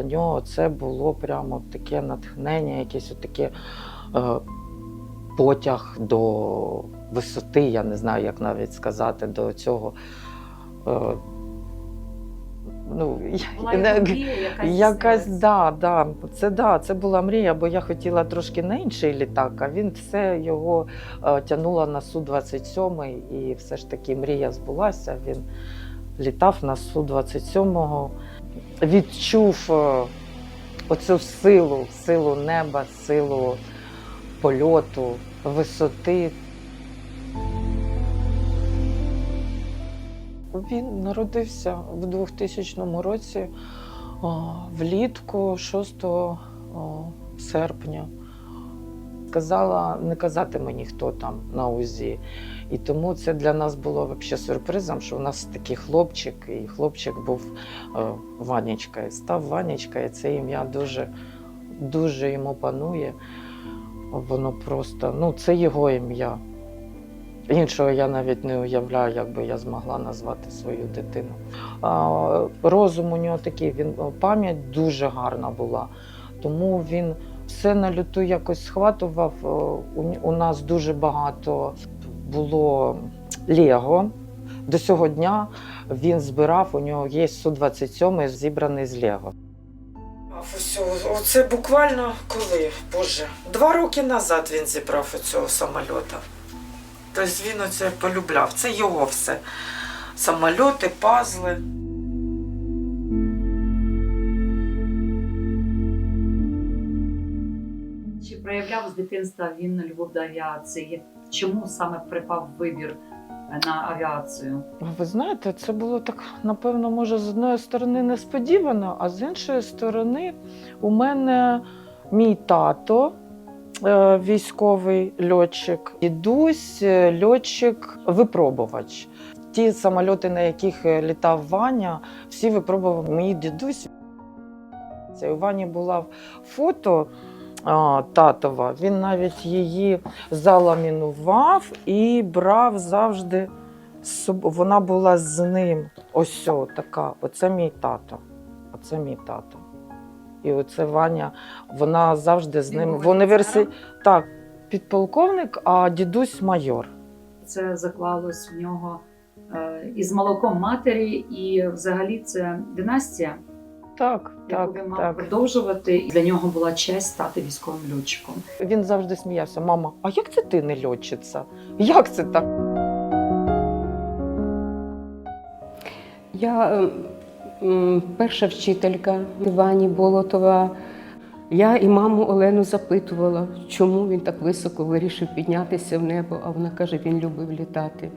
Для нього це було прямо таке натхнення, якесь таке е, потяг до висоти, я не знаю, як навіть сказати, до цього. Е, ну, Була я- його мрія, яка Якась да, да. Це да, це була мрія, бо я хотіла трошки на інший літак, а він все його е, тягнуло на Су-27, і все ж таки мрія збулася. Він літав на Су-27, відчув е, оцю силу, силу неба, силу польоту, висоти. Він народився в 2000 році влітку 6 о, серпня. Сказала не казати мені, хто там на УЗІ. І тому це для нас було взагалі сюрпризом, що у нас такий хлопчик, і хлопчик був е, Ванечка. Став Ванечка, і це ім'я дуже, дуже йому панує. Воно просто, ну, це його ім'я. Іншого я навіть не уявляю, як би я змогла назвати свою дитину. Розум у нього такий, він пам'ять дуже гарна була. Тому він все на люту якось схватував. Е, У, нас дуже багато було Лего. До цього дня він збирав, у нього є Су-27 зібраний з Лего. Оце буквально коли, Боже, два роки назад він зібрав цього самольота. Тобто він оце полюбляв. Це його все. Самольоти, пазли. Дитинства він любов до авіації? Чому саме припав вибір на авіацію? Ви знаєте, це було так, напевно, може, з одної сторони несподівано, а з іншої сторони, у мене мій тато. е, Військовий льотчик, дідусь, е, льотчик, випробувач. Ті самольоти, на яких літав Ваня, всі випробував мій дідусь. Це у Вані була фото а, татова. Він навіть її заламінував і брав завжди Вона була з ним. Ось о, така. Оце мій тато. Оце мій тато. І оце Ваня, вона завжди з ним в офіцером? Так, підполковник, а дідусь майор. Це заклалось в нього е, із молоком матері, і взагалі це династія, Так, так, мав так. продовжувати. І для нього була честь стати військовим льотчиком. Він завжди сміявся: мама, а як це ти не льотчиця? Як це так? Я ем, м, перша вчителька Івані Болотова. Я і маму Олену запитувала, чому він так високо вирішив піднятися в небо, а вона каже, він любив літати.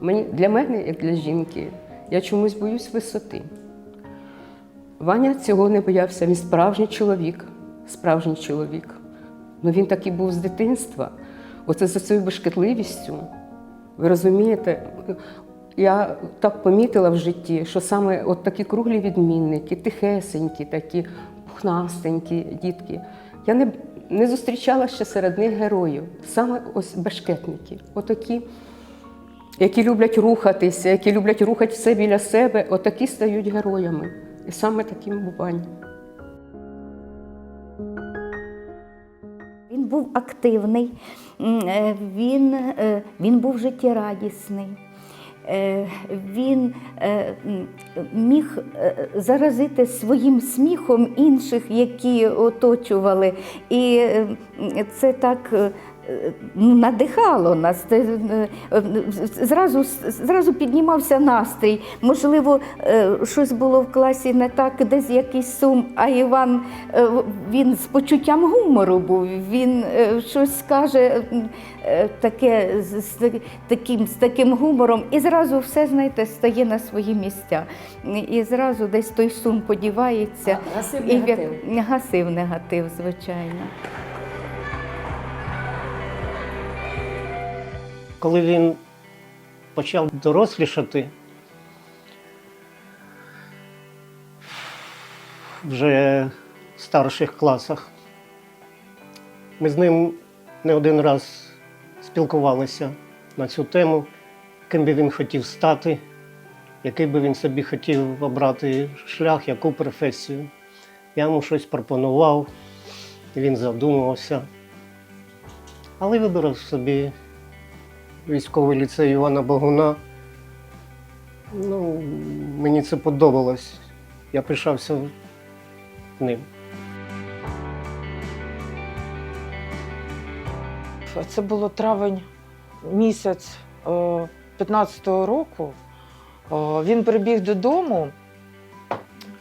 Мені, для мене, як для жінки, я чомусь боюсь висоти. Ваня цього не боявся, він справжній чоловік, справжній чоловік. Ну він такий був з дитинства. Оце за цією бешкетливістю. Ви розумієте, я так помітила в житті, що саме от такі круглі відмінники, тихесенькі, такі пухнастенькі дітки. Я не, не зустрічала ще серед них героїв, саме ось бешкетники, отакі, які люблять рухатися, які люблять рухати все біля себе, отакі стають героями. І саме таким був Ваня. Він був активний, е, він, е, він був життєрадісний. Е, Він міг заразити своїм сміхом інших, які оточували. І це так надихало нас. Е, Зразу, зразу піднімався настрій. Можливо, е, щось було в класі не так, десь якийсь сум, а Іван е, він з почуттям гумору був. Він щось скаже м, е, таке з, таким, з таким гумором, і зразу все, знаєте, стає на свої місця. І зразу десь той сум подівається. Гасив І гасив негатив, звичайно. Коли він почав дорослішати, вже в старших класах, ми з ним не один раз спілкувалися на цю тему, ким би він хотів стати, який би він собі хотів обрати шлях, яку професію. Я йому щось пропонував, він задумувався. Але вибрав собі військовий ліцей Івана Богуна. Ну, мені це подобалось. Я пишався ним. Це було травень місяць е, 15-го року. Е, Він прибіг додому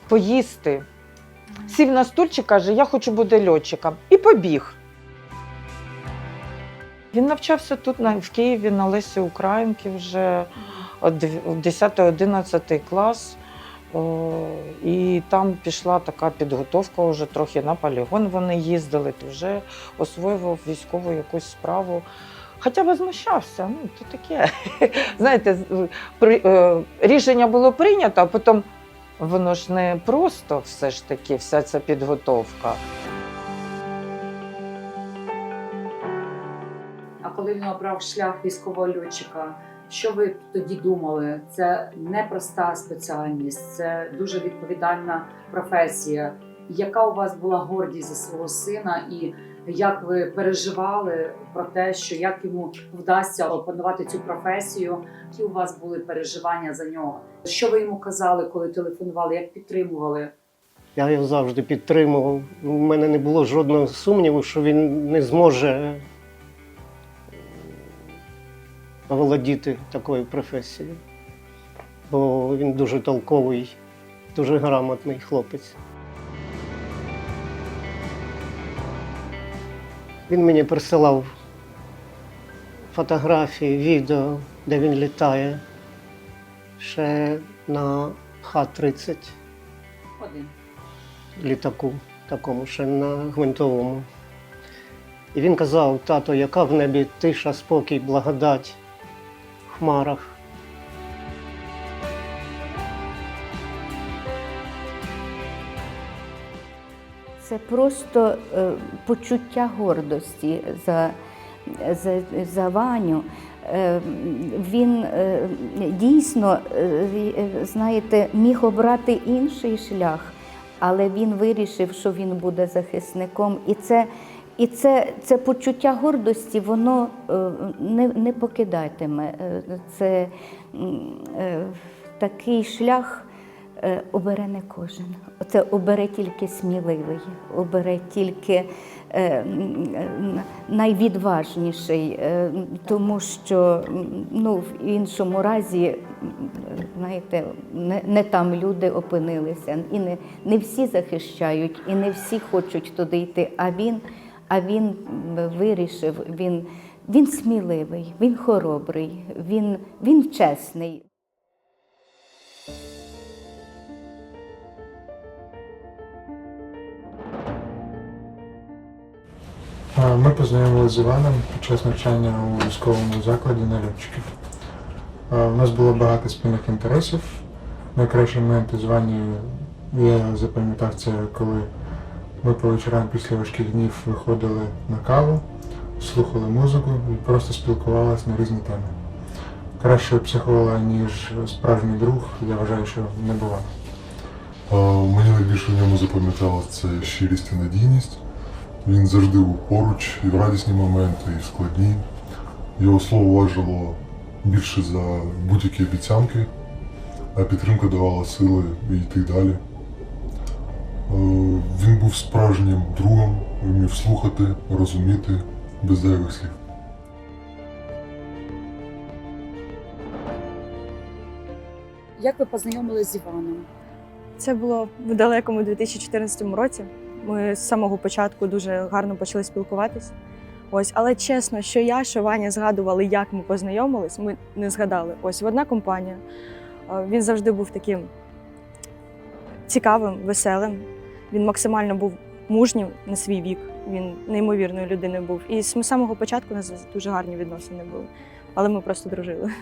поїсти. Сів на стульчик, каже, я хочу бути льотчиком. І побіг. Він навчався тут, на- в Києві, на Лесі Українки вже 10-11 клас. І там пішла така підготовка, вже трохи на полігон вони їздили, то вже освоював військову якусь справу. Хоча возмущався, ну то таке. Знаєте, при- е, рішення було прийнято, а потім воно ж не просто все ж таки, вся ця підготовка. А коли він обрав шлях військового льотчика, що ви тоді думали? Це непроста спеціальність, це дуже відповідальна професія. Яка у вас була гордість за свого сина, і як ви переживали про те, що як йому вдасться опанувати цю професію? Які у вас були переживання за нього? Що ви йому казали, коли телефонували? Як підтримували? Я його завжди підтримував. У мене не було жодного сумніву, що він не зможе оволодіти такою професією. Бо він дуже толковий, дуже грамотний хлопець. Він мені присилав фотографії, відео, де він літає ще на Х-30 Один. літаку, такому ще на гвинтовому. І він казав, тато, яка в небі тиша, спокій, благодать хмарах. Це просто е, почуття гордості за, за, за Ваню. Е, Він е, дійсно, е, е, знаєте, міг обрати інший шлях, але він вирішив, що він буде захисником. І це, і це, це почуття гордості, воно е, не, не покидатиме. Е, Це е, такий шлях. Обере не кожен. Це обере тільки сміливий, обере тільки найвідважніший, тому що ну, в іншому разі, знаєте, не, не там люди опинилися. І не, не всі захищають, і не всі хочуть туди йти. А він, а він вирішив, він, він сміливий, він хоробрий, він, він чесний. Ми познайомилися з Іваном під час навчання у військовому закладі на льотчиків. У нас було багато спільних інтересів. Найкращий момент із Ванею я запам'ятав це, коли ми по вечорам після важких днів виходили на каву, слухали музику і просто спілкувалися на різні теми. Кращого психолога, ніж справжній друг, я вважаю, що не буває. Мені найбільше в ньому запам'яталося це щирість і надійність. Він завжди був поруч і в радісні моменти, і в складні. Його слово важило більше за будь-які обіцянки, а підтримка давала сили йти далі. Е, Він був справжнім другом, вмів слухати, розуміти без зайвих слів. Як ви познайомилися з Іваном? Це було в далекому 2014 році. Ми з самого початку дуже гарно почали спілкуватись. Ось, але чесно, що я, що Ваня згадували, як ми познайомились, ми не згадали. Ось в одна компанія. Е, Він завжди був таким цікавим, веселим. Він максимально був мужнім на свій вік. Він неймовірною людиною був. І з самого початку у нас дуже гарні відносини були. Але ми просто дружили.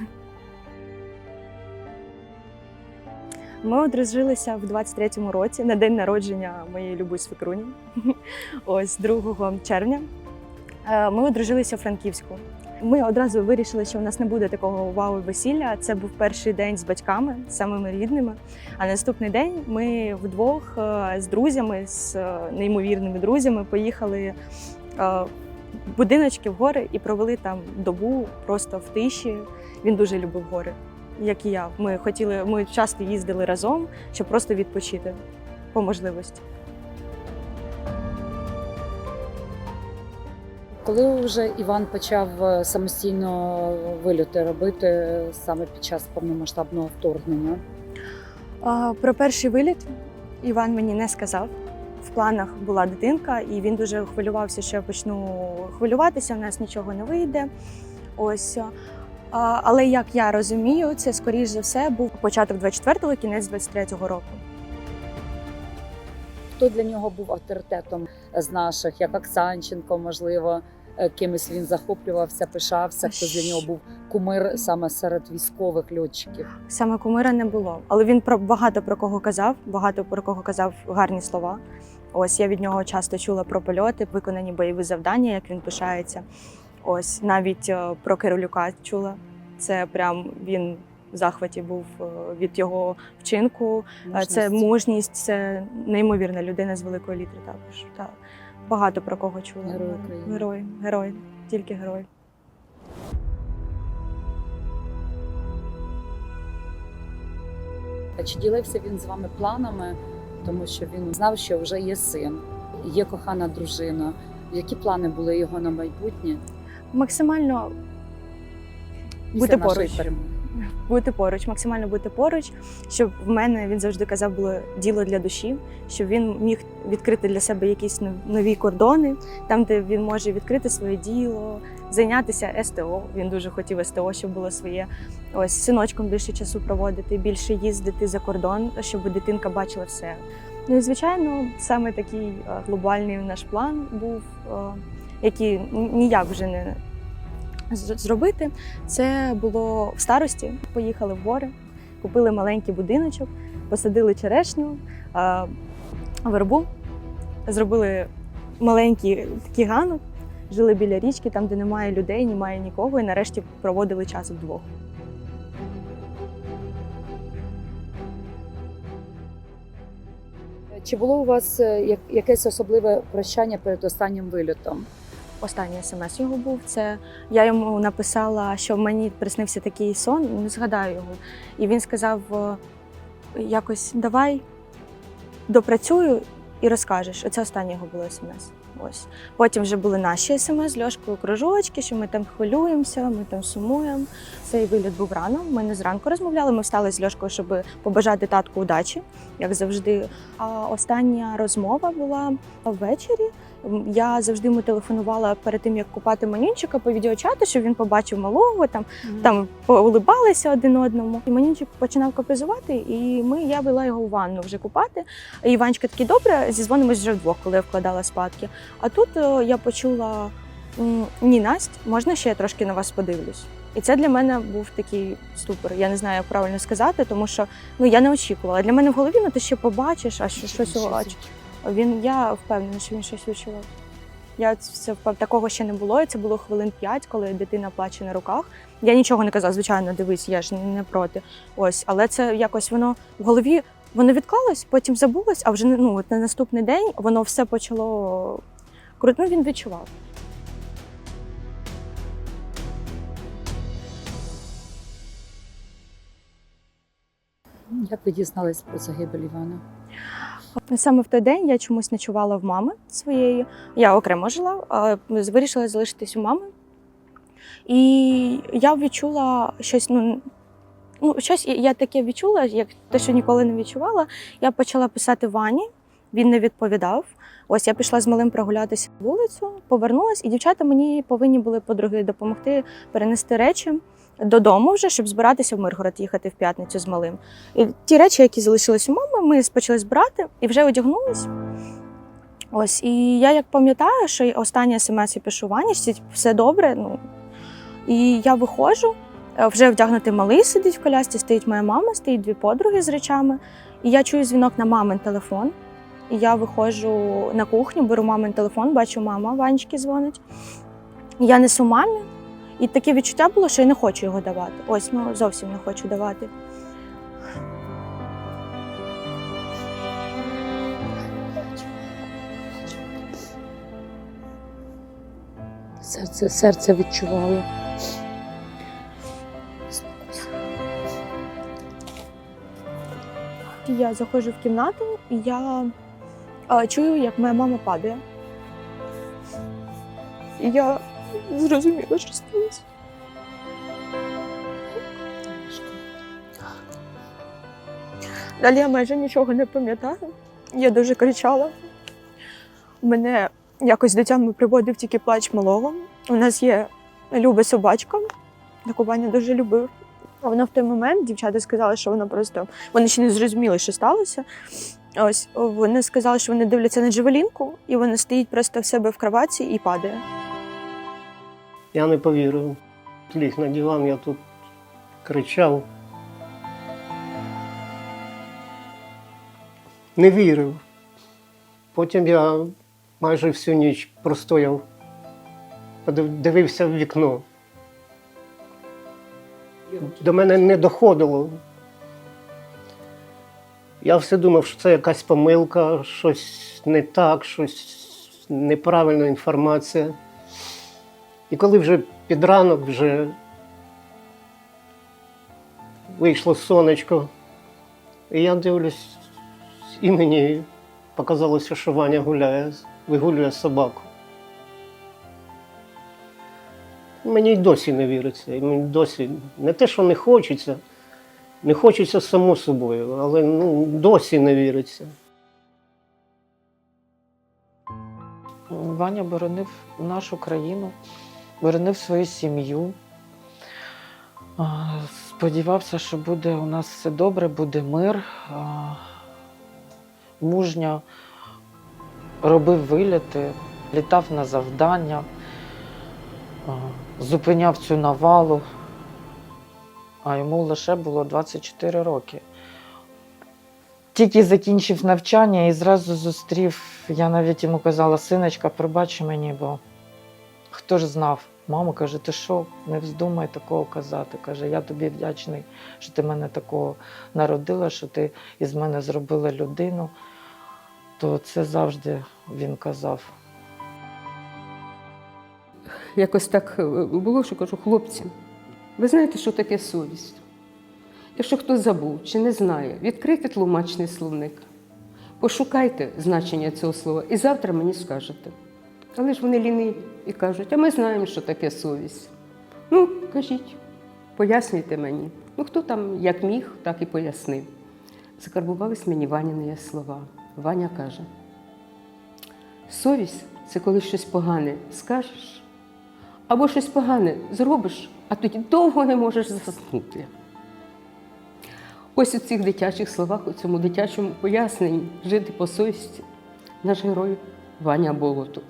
Ми одружилися в 23-му році на день народження моєї любої свекруні. Ось 2 червня. Е, Ми одружилися у Франківську. Ми одразу вирішили, що у нас не буде такого вау весілля. Це був перший день з батьками, самими рідними. А наступний день ми вдвох е, з друзями, з е, неймовірними друзями, поїхали е, в будиночки в гори і провели там добу просто в тиші. Він дуже любив гори, як і я. Ми хотіли, ми часто їздили разом, щоб просто відпочити по можливості. Коли вже Іван почав е, самостійно вильоти робити саме під час повномасштабного вторгнення? Про перший виліт Іван мені не сказав. В планах була дитинка, і він дуже хвилювався, що я почну хвилюватися, в нас нічого не вийде. Ось. Але як я розумію, це скоріш за все був початок 24-го, кінець 23-го року. Хто для нього був авторитетом з наших, як Оксанченко, можливо, кимось він захоплювався, пишався, хто для нього був кумир саме серед військових льотчиків? Саме кумира не було, але він про багато про кого казав, багато про кого казав гарні слова. Ось я від нього часто чула про польоти, виконані бойові завдання, як він пишається. Ось навіть е, про Кирилюка чула. Це прям він в захваті був е, від його вчинку. Е, Це Мужність? мужність, це неймовірна людина з великої літери. Також так. Багато про кого чула. Герой України. Герой, герой, тільки герой. А Чи ділився він з вами планами, тому що він знав, що вже є син, є кохана дружина. Які плани були його на майбутнє? Максимально після бути нашої поруч. перемоги? Бути поруч, максимально бути поруч, щоб в мене він завжди казав, було діло для душі, щоб він міг відкрити для себе якісь нові кордони, там, де він може відкрити своє діло, зайнятися СТО. Він дуже хотів СТО, щоб було своє. Ось синочком більше часу проводити, більше їздити за кордон, щоб дитинка бачила все. Ну і звичайно, саме такий е, глобальний наш план був, е, який ніяк вже не зробити. Це було в старості. Поїхали в гори, купили маленький будиночок, посадили черешню, вербу, зробили маленький такий ганок, жили біля річки, там, де немає людей, немає нікого, і нарешті проводили час вдвох. Чи було у вас е, як- якесь особливе прощання перед останнім вильотом? Останній смс його був. Це я йому написала, що мені приснився такий сон, не згадаю його. І він сказав: якось давай допрацюю і розкажеш. Оце останнє його було смс. Ось. Потім вже були наші смс з Льошкою кружочки, що ми там хвилюємося, ми там сумуємо. Цей виліт був рано. Ми не зранку розмовляли. Ми встали з Льошкою, щоб побажати татку удачі, як завжди. А остання розмова була ввечері. Я завжди йому телефонувала перед тим, як купати манюнчика по відеочату, щоб він побачив малого, там, там поулибалися один одному. І манюнчик починав капризувати, і ми, я вела його у ванну вже купати. І Іванчик такий, добре, зізвонимось вже вдвох, коли я вкладала спадки. А тут е, я почула: ні, Настя, можна ще я трошки на вас подивлюсь? І це для мене був такий ступор. Я не знаю, як правильно сказати, тому що ну я не очікувала. Для мене в голові ну ти ще побачиш, а що щось. Він я впевнена, що він щось відчував. Я це впев- такого ще не було. Це було хвилин п'ять, коли дитина плаче на руках. Я нічого не казала, звичайно, дивись, я ж не проти. Ось, але це якось воно в голові воно відклалось, потім забулось, а вже ну, на наступний день воно все почало крути. Ну, він відчував. Як ви дізналися про загибель Івана? Саме в той день я чомусь ночувала в мами своєї. Я окремо жила, а вирішила залишитись у мами. І я відчула щось, ну, ну щось я таке відчула, як те, що ніколи не відчувала. Я почала писати Вані, він не відповідав. Ось я пішла з малим прогулятися вулицю, повернулась, і дівчата мені повинні були подруги допомогти перенести речі додому вже, щоб збиратися в Миргород їхати в п'ятницю з малим. І ті речі, які залишились у мами, ми почали збирати і вже одягнулись. Ось, і я як пам'ятаю, що останнє смс я пишу Вані, що все добре. Ну, і я виходжу, е, вже вдягнутий малий сидить в колясці, стоїть моя мама, стоїть дві подруги з речами. І я чую дзвінок на мамин телефон. І я виходжу на кухню, беру мамин телефон, бачу, мама Ванечки дзвонить. Я несу мамі, І таке відчуття було, що я не хочу його давати. Ось, ну зовсім не хочу давати. Серце, серце відчувало. Я заходжу в кімнату, і я а, чую, як моя мама падає. І я зрозуміла, що сталося. Далі я майже нічого не пам'ятаю. Я дуже кричала. Мене якось до тями приводив тільки плач малого. У нас є люба собачка, яку Ваня дуже любив. А Вона в той момент дівчата сказали, що вона просто вони ще не зрозуміли, що сталося. Ось вони сказали, що вони дивляться на джевелінку, і вона стоїть просто в себе в кроваті і падає. Я не повірив. Ліг на диван, я тут кричав. Не вірив. Потім я майже всю ніч простояв, дивився в вікно. До мене не доходило. Я все думав, що це якась помилка, щось не так, щось неправильна інформація. І коли вже під ранок вже вийшло сонечко, і я дивлюсь, і мені показалося, що Ваня гуляє, вигулює собаку. Мені й досі не віриться. І мені досі не те, що не хочеться, не хочеться само собою, але ну, досі не віриться. Ваня боронив нашу країну, боронив свою сім'ю. Сподівався, що буде у нас все добре, буде мир. Мужньо робив виліти, літав на завдання, зупиняв цю навалу. А йому лише було 24 роки. Тільки закінчив навчання і зразу зустрів. Я навіть йому казала, синочка, пробач мені, бо хто ж знав? Мама каже, ти що, не вздумай такого казати. Каже, я тобі вдячний, що ти мене такого народила, що ти із мене зробила людину. То це завжди він казав. Якось так е, було, що кажу, хлопці, ви знаєте, що таке совість? Якщо хтось забув чи не знає, відкрийте тлумачний словник, пошукайте значення цього слова і завтра мені скажете. Але ж вони ліниві і кажуть, а ми знаємо, що таке совість. Ну, кажіть, пояснюйте мені. Ну, хто там як міг, так і пояснив. Закарбувались мені Ваніни слова. Ваня каже: совість це коли щось погане скажеш, або щось погане зробиш, а тоді довго не можеш заснути. Ось у цих дитячих словах, у цьому дитячому поясненні жити по совісті наш герой Ваня Болотов.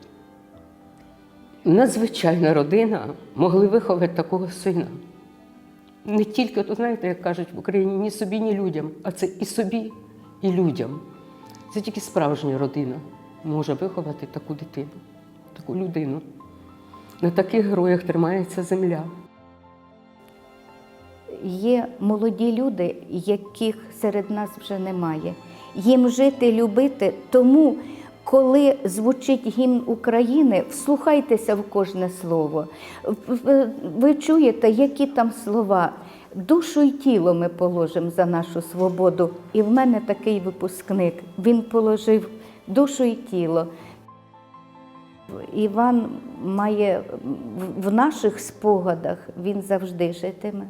Надзвичайна родина могли виховати такого сина. Не тільки, то знаєте, як кажуть в Україні, ні собі, ні людям, а це і собі, і людям. Це тільки справжня родина може виховати таку дитину, таку людину. На таких героях тримається земля. Є молоді люди, яких серед нас вже немає. Їм жити, любити. Тому, коли звучить гімн України, вслухайтеся в кожне слово. Ви чуєте, які там слова. Душу і тіло ми положимо за нашу свободу. І в мене такий випускник. Він положив душу і тіло. Іван має в наших спогадах, він завжди житиме.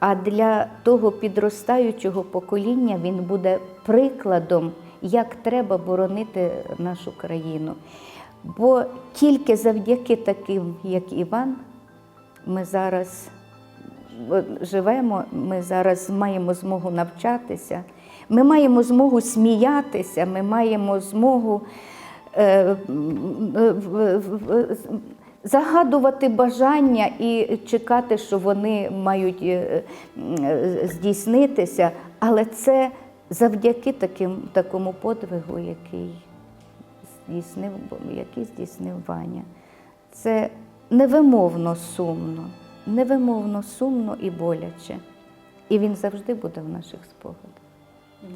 А для того підростаючого покоління він буде прикладом, як треба боронити нашу країну. Бо тільки завдяки таким, як Іван, ми зараз е, живемо, ми зараз маємо змогу навчатися, ми маємо змогу сміятися, ми маємо змогу е, е, загадувати бажання і чекати, що вони мають е, е, здійснитися, але це завдяки таким, такому подвигу, який здійснив, який здійснив Ваня. Це невимовно сумно, невимовно сумно і боляче. І він завжди буде в наших спогадах.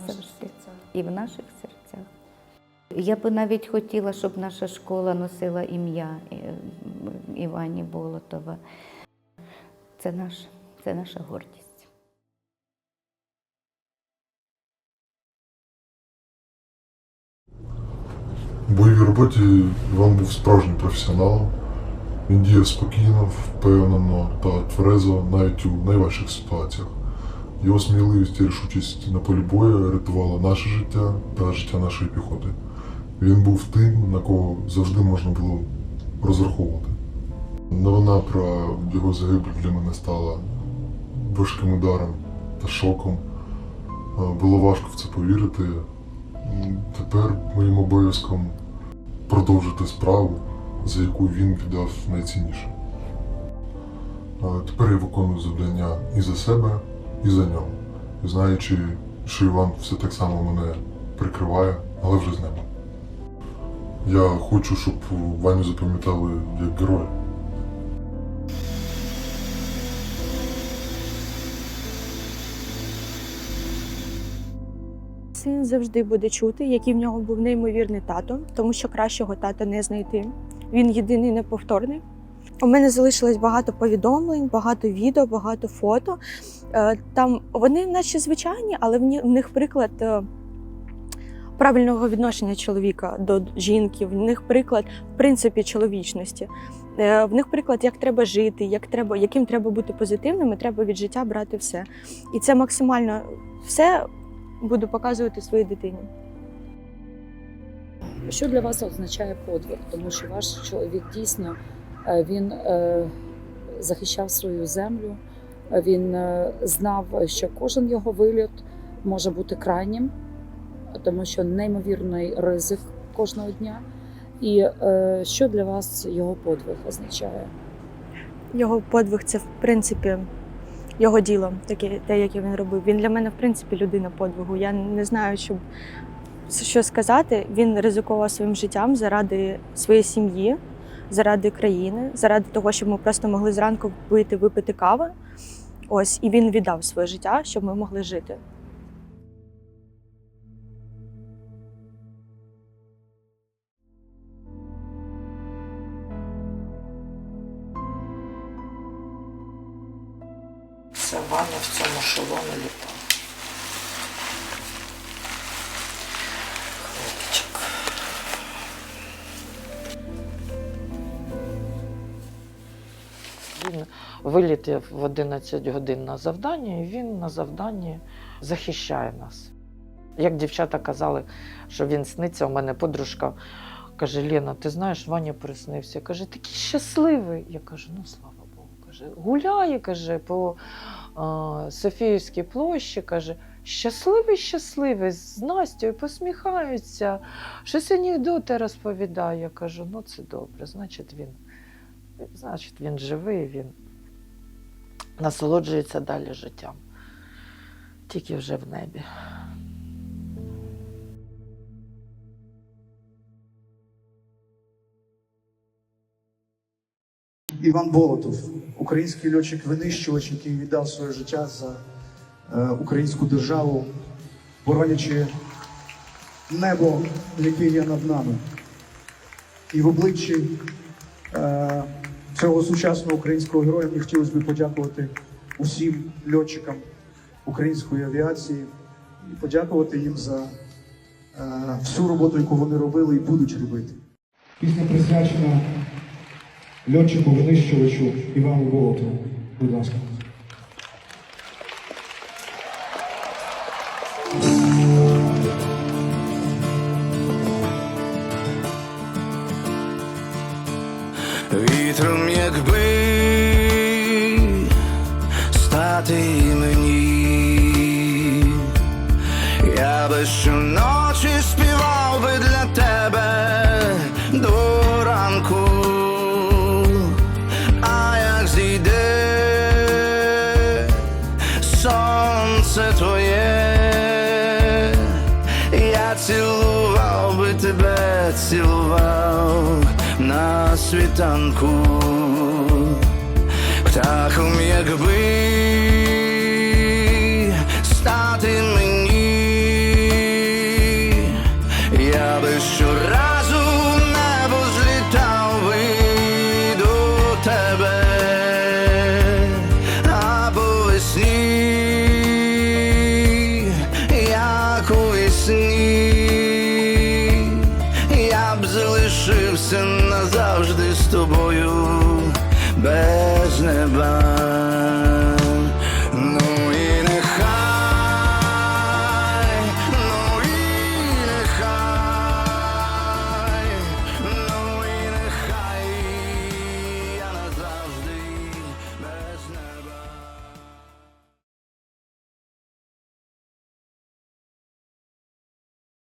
Завжди. І в наших серцях. Я би навіть хотіла, щоб наша школа носила ім'я е, Івані Болотова. Це, наш, це наша гордість. У бойовій роботі Іван був справжнім професіоналом. Він діяв спокійно, впевнено та тверезо навіть у найважчих ситуаціях. Його сміливість і рішучість на полі бою рятувала наше життя та життя нашої піхоти. Він був тим, на кого завжди можна було розраховувати. Новина про його загибель для мене стала важким ударом та шоком. Було важко в це повірити. Тепер моїм обов'язком продовжити справу, за яку він віддав найцінніше. Тепер я виконую завдання і за себе, і за нього. Знаючи, що Іван все так само мене прикриває, але вже з ними. Я хочу, щоб Ваню запам'ятали як героя. Син завжди буде чути, який в нього був неймовірний тато, тому що кращого тата не знайти. Він єдиний неповторний. У мене залишилось багато повідомлень, багато відео, багато фото. Е, Там вони, наче звичайні, але в них приклад е, правильного відношення чоловіка до жінки, в них приклад, в принципі, чоловічності. Е, В них приклад, як треба жити, як треба, яким треба бути позитивним, і треба від життя брати все. І це максимально все буду показувати своїй дитині. Що для вас означає подвиг? Тому що ваш чоловік дійсно е, він е, захищав свою землю, він е, знав, що кожен його вильот може бути крайнім, тому що неймовірний ризик кожного дня. І що для вас його подвиг означає? Його подвиг це в принципі його діло, таке, те, яке він робив. Він для мене, в принципі, людина подвигу. Я не знаю, що, що сказати. Він ризикував своїм життям заради своєї сім'ї, заради країни, заради того, щоб ми просто могли зранку пити, випити каву. Ось, і він віддав своє життя, щоб ми могли жити. Ваня в цьому шоломі літав. Хлопчик. Він вилітів в 11 годин на завдання, і він на завданні захищає нас. Як дівчата казали, що він сниться, у мене подружка каже: Лена, ти знаєш, Ваня приснився. Каже, такий щасливий. Я кажу, ну слава Богу. Каже, гуляє, каже, по Софіївській площі, каже, щасливий, щасливий, з Настю посміхаються, щось анекдоти розповідає. Я кажу, ну це добре, значить він, значить, він живий, він насолоджується далі життям. Тільки вже в небі. Іван Болотов, український льотчик-винищувач, який віддав своє життя за е, українську державу, боронячи небо, яке є над нами. І в обличчі е, цього сучасного українського героя мені хотілося б подякувати усім льотчикам української авіації і подякувати їм за е, всю роботу, яку вони робили і будуть робити. Пісня присвячена льотчику винищувачу Івану Болотову. Будь ласка. якби